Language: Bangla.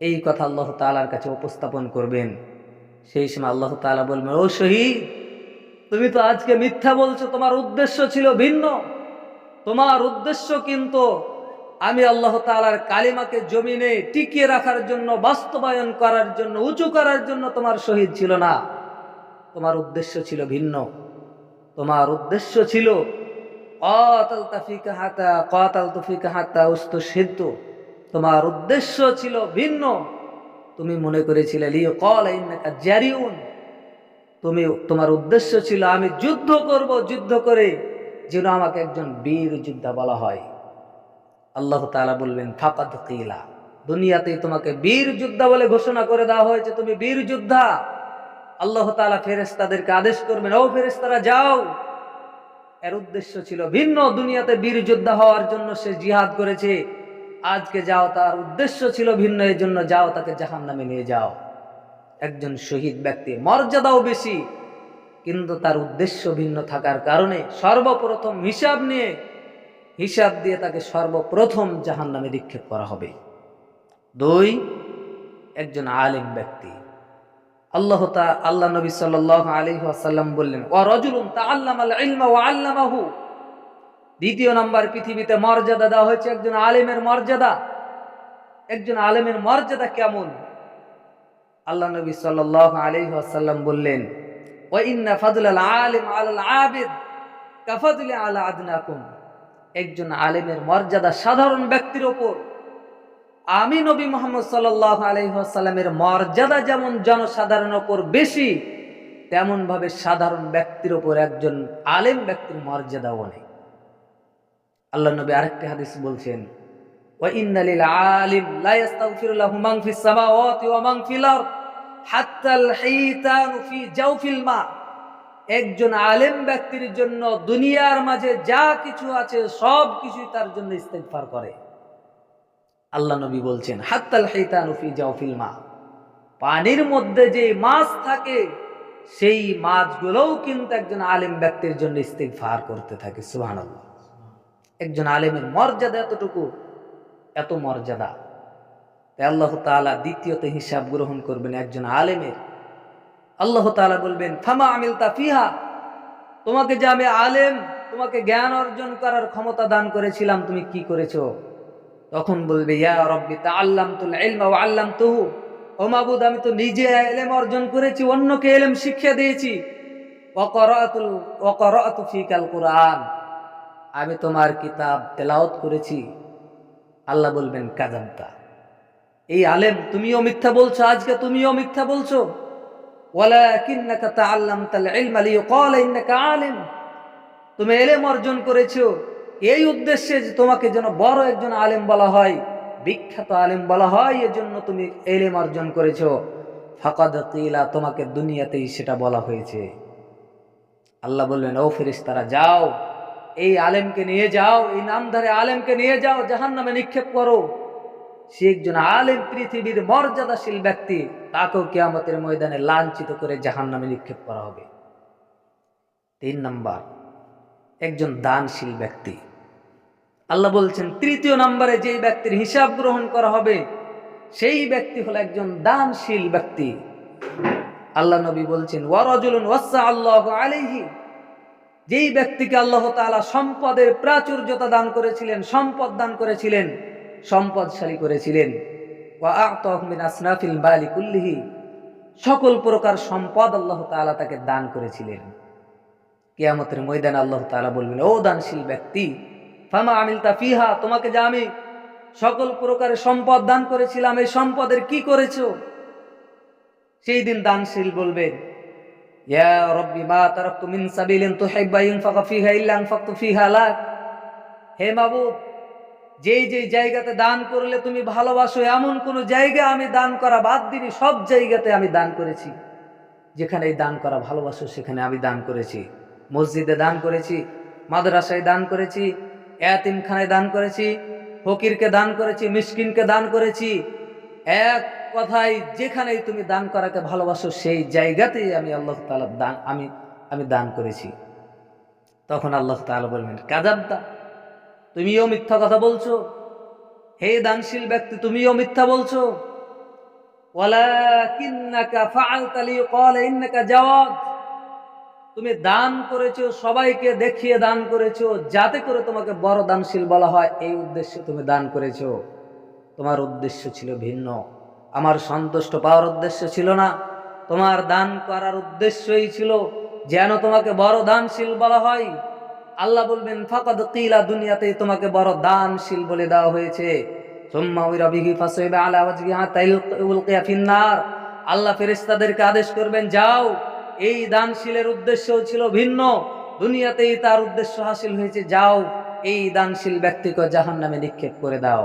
এই কথা আল্লাহ তালার কাছে উপস্থাপন করবেন। সেই সময় আল্লাহ তালা বলবেন, ও শহীদ, তুমি তো আজকে মিথ্যা বলছো, তোমার উদ্দেশ্য ছিল ভিন্ন। তোমার উদ্দেশ্য কিন্তু আমি আল্লাহ তালার কালিমাকে জমিনে টিকিয়ে রাখার জন্য, বাস্তবায়ন করার জন্য, উঁচু করার জন্য তোমার শহীদ ছিল না। তোমার উদ্দেশ্য ছিল ভিন্ন। তোমার উদ্দেশ্য ছিল কতাল তাফিকা হাতা কতাল তুফিকা হাতা উস্ত সিদ্ধ তোমার উদ্দেশ্য ছিল ভিন্ন। তুমি মনে করেছিলে, লিও কল ইন্নাকা তুমি, তোমার উদ্দেশ্য ছিল, আমি যুদ্ধ করব, যুদ্ধ করে যেন আমাকে একজন বীর যোদ্ধা বলা হয়। আল্লাহ তালা বললেন, ফাকাদ কিলা। দুনিয়াতেই তোমাকে বীর যোদ্ধা বলে ঘোষণা করে দেওয়া হয়েছে, তুমি বীর যোদ্ধা। আল্লাহ তাআলা ফেরেশতাদেরকে আদেশ করবেন, ও ফেরেশতারা, যাও। এর উদ্দেশ্য ছিল ভিন্ন, দুনিয়াতে বীর যোদ্ধা হওয়ার জন্য সে জিহাদ করেছে। আজকে যাও, তার উদ্দেশ্য ছিল ভিন্ন এই জন্য যাও, তাকে জাহান নামে নিয়ে যাও। একজন শহীদ ব্যক্তি, মর্যাদাও বেশি, কিন্তু তার উদ্দেশ্য ভিন্ন থাকার কারণে সর্বপ্রথম হিসাব নিয়ে, হিসাব দিয়ে তাকে সর্বপ্রথম জাহান নামে নিক্ষেপ করা হবে। দুই, একজন আলিম ব্যক্তি। আল্লাহ তা আল্লাহ নবী সাল্লাহ আলী আসাল্লাম বললেন ও রজুলুন তা আল্লাম ইলমা ও আল্লামাহু। দ্বিতীয় নাম্বার পৃথিবীতে মর্যাদা দেওয়া হয়েছে একজন আলেমের মর্যাদা। একজন আলেমের মর্যাদা কেমন? আল্লাহ নবী সাল্লাহ আলী আসাল্লাম বললেন একজন আলেমের মর্যাদা সাধারণ ব্যক্তির ওপর। আমি নবী মোহাম্মদ সাল্লাহ আলহিহাসাল্লামের মর্যাদা যেমন জনসাধারণের ওপর বেশি তেমন ভাবে সাধারণ ব্যক্তির ওপর একজন আলেম ব্যক্তির মর্যাদাও অনেক। আল্লাহ নবী আরেকটি হাদিস বলছেন একজন আলেম ব্যক্তির জন্য দুনিয়ার মাঝে যা কিছু আছে সব কিছুই তার জন্য ইস্তেকফার করে। আল্লাহ নবী বলছেন, হাত্তাল হেতানুফি জাউফিল মা। পানির মধ্যে যে মাছ থাকে, সেই মাছগুলোও কিন্তু একজন আলেম ব্যক্তির জন্য ইস্তেকফার করতে থাকে, সুবহানাল্লাহ। একজন আলেমের মর্যাদা এতটুকু? এত মর্যাদা। আল্লাহ তাআলা দ্বিতীয়তে হিসাব গ্রহণ করবেন একজন আলেমের। আল্লাহ তাআলা বলবেন, ফামা আমিলতা ফিহা। তোমাকে যে আমি আলেম, তোমাকে জ্ঞান অর্জন করার ক্ষমতা দান করেছিলাম, তুমি কি করেছ? তখন বলবে, ইয়া রব্বি, তাআল্লামতুল ইলমা ওয়া আল্লামতুহু। ও মাবুদ, আমি তো নিজে এলেম অর্জন করেছি, অন্যকে এলেম শিক্ষা দিয়েছি। ওয়া ক্বরাতু ফিকাল কুরআন। আমি তোমার কিতাব তেলাওয়াত করেছি। আল্লাহ বলবেন কাযাবতা এই আলেম, তুমিও মিথ্যা বলছো, আজকে তুমিও মিথ্যা বলছো। আলিম। তুমি ইলম অর্জন করেছ। এই উদ্দেশ্যে যে তোমাকে যেন বড় একজন আলেম বলা হয়, বিখ্যাত আলেম বলা হয়, এজন্য তুমি এলেম অর্জন করেছ। ফাকাদ কিলা, তোমাকে দুনিয়াতেই সেটা বলা হয়েছে। আল্লাহ বললেন ও ফেরিস ফেরেশতারা, যাও। এই আলেমকে নিয়ে যাও, এই নামধারে আলেমকে নিয়ে যাও জাহান নামে নিক্ষেপ করো। সে একজন আলেম, পৃথিবীর মর্যাদাশীল ব্যক্তি, তাকেও কেয়ামতের ময়দানে লাঞ্ছিত করে জাহান নামে নিক্ষেপ করা হবে। তিন নাম্বার, একজন দানশীল ব্যক্তি। আল্লাহ বলছেন, তৃতীয় নম্বরে যে ব্যক্তির হিসাব গ্রহণ করা হবে, সেই ব্যক্তি হলো একজন দানশীল ব্যক্তি। আল্লাহ নবী বলছেন ওয়ারাজুলুন ওয়াসা আল্লাহ আলাইহি যেই ব্যক্তিকে আল্লাহ তাআলা সম্পদের প্রাচুর্যতা দান করেছিলেন, সম্পদ দান করেছিলেন, সম্পদশালী করেছিলেন। ওয়া আ'তাহু আসনাফিল মালি কুল্লিহি, সকল প্রকার সম্পদ আল্লাহ তাআলা তাকে দান করেছিলেন। কেয়ামতের ময়দান আল্লাহ তাআলা বলবেন, ও দানশীল ব্যক্তি, ফামা আমিলতা ফিহা, তোমাকে যে আমি সকল প্রকারের সম্পদ দান করেছিলাম, এই সম্পদের কি করেছ? সেই দিন দানশীল বলবেন ইয়া রব্বি, মা তারাকতু মিন সাবিলিন তুহিব্বা ইনফাকা ফিহা ইল্লা আনফাকতু ফিহা লাক। হে মাবুদ, যেই যেই জায়গাতে দান করলে তুমি ভালোবাসো, এমন কোন জায়গা আমি দান করা বাদ দিনি সব জায়গাতে আমি দান করেছি। যেখানে দান করা ভালোবাসো, সেখানে আমি দান করেছি। মসজিদে দান করেছি, মাদ্রাসায় দান করেছি, এতিমখানায় দান করেছি, ফকিরকে দান করেছি, মিসকিনকে দান করেছি। এক কথায় যেখানেই তুমি দান করাকে ভালোবাসো, সেই জায়গাতেই আমি আল্লাহ তাআলা দান, আমি আমি দান করেছি। তখন আল্লাহ তাআলা বলবেন কাজাবদা তুমিও মিথ্যা কথা বলছো? হে দানশীল ব্যক্তি, তুমিও মিথ্যা বলছো? তুমি দান করেছ, সবাইকে দেখিয়ে দান করেছ, যাতে করে তোমাকে বড় দানশীল বলা হয়, এই উদ্দেশ্যে তুমি দান করেছ। তোমার উদ্দেশ্য ছিল ভিন্ন। আমার সন্তুষ্ট পাওয়ার উদ্দেশ্য ছিল না। তোমার দান করার উদ্দেশ্যই ছিল যেন তোমাকে বড় দানশীল বলা হয়। আল্লাহ বলবেন, ফাকাদ কিলা দুনিয়াতেই তোমাকে বড় দানশীল বলে দেওয়া হয়েছে। আল্লাহ ফেরেশতাদেরকে আদেশ করবেন, যাও। এই দানশীলের উদ্দেশ্য ছিল ভিন্ন। দুনিয়াতেই তার উদ্দেশ্য হাসিল হয়েছে, যাও। এই দানশীল ব্যক্তিকে জাহান্নামে নিক্ষেপ করে দাও।